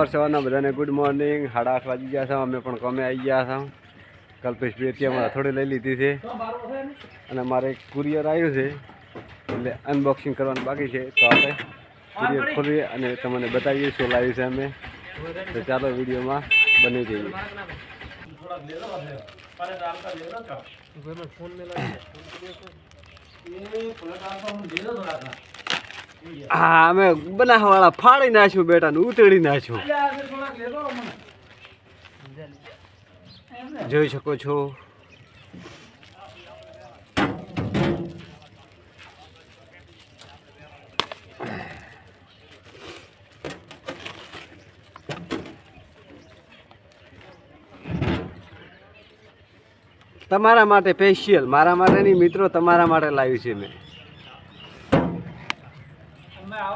સવાર સવારના બધાને ગુડ મોર્નિંગ સાડા આઠ વાગી ગયા છે. અમે પણ કમે આવી ગયા છે. કલ્પેશ બી અત્યારે થોડી લઈ લીધી છે. અને મારે એક કુરિયર આવ્યું છે. એટલે અનબોક્સિંગ કરવાનું બાકી છે. તો આપણે કુરિયર ખોલીએ અને તમને બતાવીએ શું લાવ્યું છે અમે. તો ચાલો વિડીયોમાં બની જઈએ. હા, અમે બનાવવાળા ફાડી નાખ્યું બેટા ઉતરી નાખ્યું. જોઈ શકો છો. તમારા માટે સ્પેશિયલ મારા માટે નહીં મિત્રો તમારા માટે લાવ્યું છે મેં.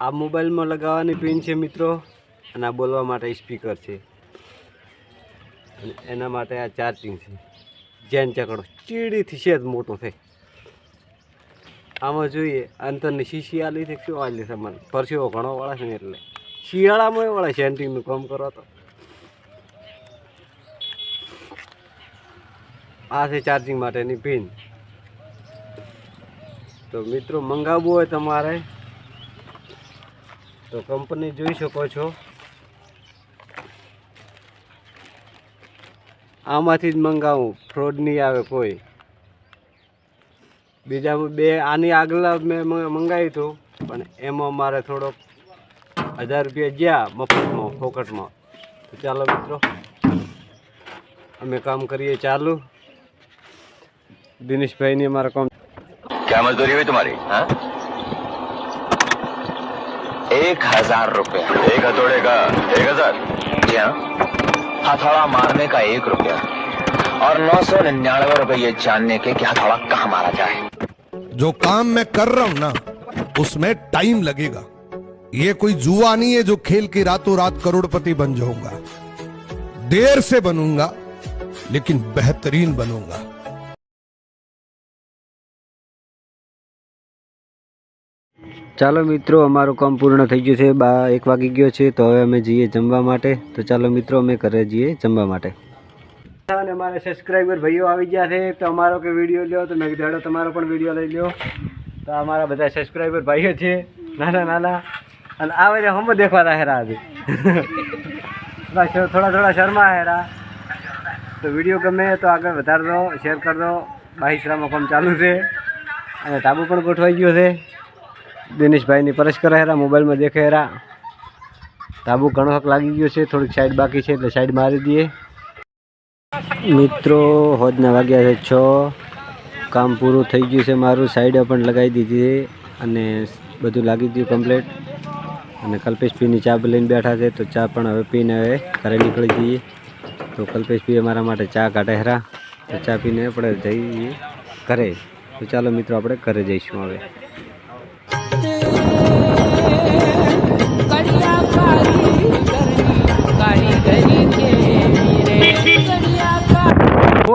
આ મોબાઈલમાં લગાવવાની પિન છે મિત્રો, અને આ બોલવા માટે સ્પીકર છે. અને એના માટે આ ચાર્જિંગ છે. જેન ચકડો ચીડીથી છે જ મોટો થઈ આમાં જોઈએ, અંતરની શીશી આલી છે શું આલી છે મને પરસેવો ઘણો વળે છે ને એટલે. શિયાળામાં વળે સેન્ટિંગનું કામ કરો તો. આ છે ચાર્જિંગ માટેની પિન. તો મિત્રો, મંગાવવું હોય તમારે તો કંપની જોઈ શકો છો. આમાંથી જ મંગાવું ફ્રોડ નહીં આવે કોઈ. બીજા બે, આની આગલા મેં મંગાવ્યું હતું, પણ એમાં મારે થોડોક હજાર રૂપિયા ગયા મફતમાં, ફોકટમાં. તો ચાલો મિત્રો, અમે કામ કરીએ ચાલુ. દિનેશભાઈની અમારા કામ ક્યાં મજદૂરી હોય તમારી, હા? एक हज़ार रुपया। एक हथौड़े का एक हज़ार? जी हाँ। हथौड़ा मारने का एक रुपया। और नौ सौ निन्यानवे रुपए ये जानने के कि हथौड़ा कहाँ मारा जाए। जो काम मैं कर रहा हूँ ना, उसमें टाइम लगेगा। ये कोई जुआ नहीं है जो खेल के रातों रात करोड़पति बन जाऊँगा। देर से बनूँगा, लेकिन बेहतरीन बनूँगा। ચાલો મિત્રો, અમારું કામ પૂર્ણ થઈ ગયું છે. બા, એક વાગી ગયો છે, તો હવે અમે જઈએ જમવા માટે. તો ચાલો મિત્રો, અમે ઘરે જઈએ જમવા માટે. અને અમારા સબસ્ક્રાઈબર ભાઈઓ આવી ગયા છે, તો અમારો કે વીડિયો લ્યો, તો મેં કીધું તમારો પણ વીડિયો લઈ લ્યો. તો અમારા બધા સબસ્ક્રાઈબર ભાઈઓ છે, નાના નાના. અને આવે છે હમ દેખવા હેરા આજે. થોડા થોડા શર્મા હેરા. તો વીડિયો ગમે તો આગળ વધારજો, શેર કરજો. બાહિસરામાં કામ ચાલુ છે. અને તાબુ પણ ગોઠવાઈ ગયો છે. દિનેશભાઈની પરસ કરે હેરા મોબાઈલમાં દેખે હેરા તાબુ ઘણો હક લાગી ગયો છે, થોડીક સાઈડ બાકી છે એટલે સાઈડ મારી દઈએ. મિત્રો, હોજના વાગ્યા છે છ. કામ પૂરું થઈ ગયું છે મારું સાઈડ પણ લગાવી દીધી છે અને બધું લાગી ગયું કમ્પ્લેટ અને કલ્પેશ પીની ચા લઈને બેઠા છે, તો ચા પણ હવે પીને હવે ઘરે નીકળી જઈએ. તો કલ્પેશભાઈ અમારા માટે ચા કાઢે હેરા તો ચા પીને આપણે જઈએ ઘરે. તો ચાલો મિત્રો, આપણે ઘરે જઈશું હવે.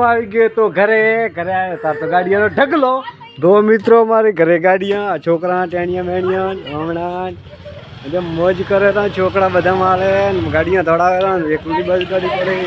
આવી ગયો તો ઘરે ઘરે આવ્યો તાર તો ગાડીયાનો ઢગલો. દો મિત્રો મારી ઘરે ગાડીયા છોકરા ટેણિયા મેણિયા, હમણાં એટલે મોજ કરે તો છોકરા બધા મારે, ગાડીયા દોડાવે એકલી બસ ગાડી કરે.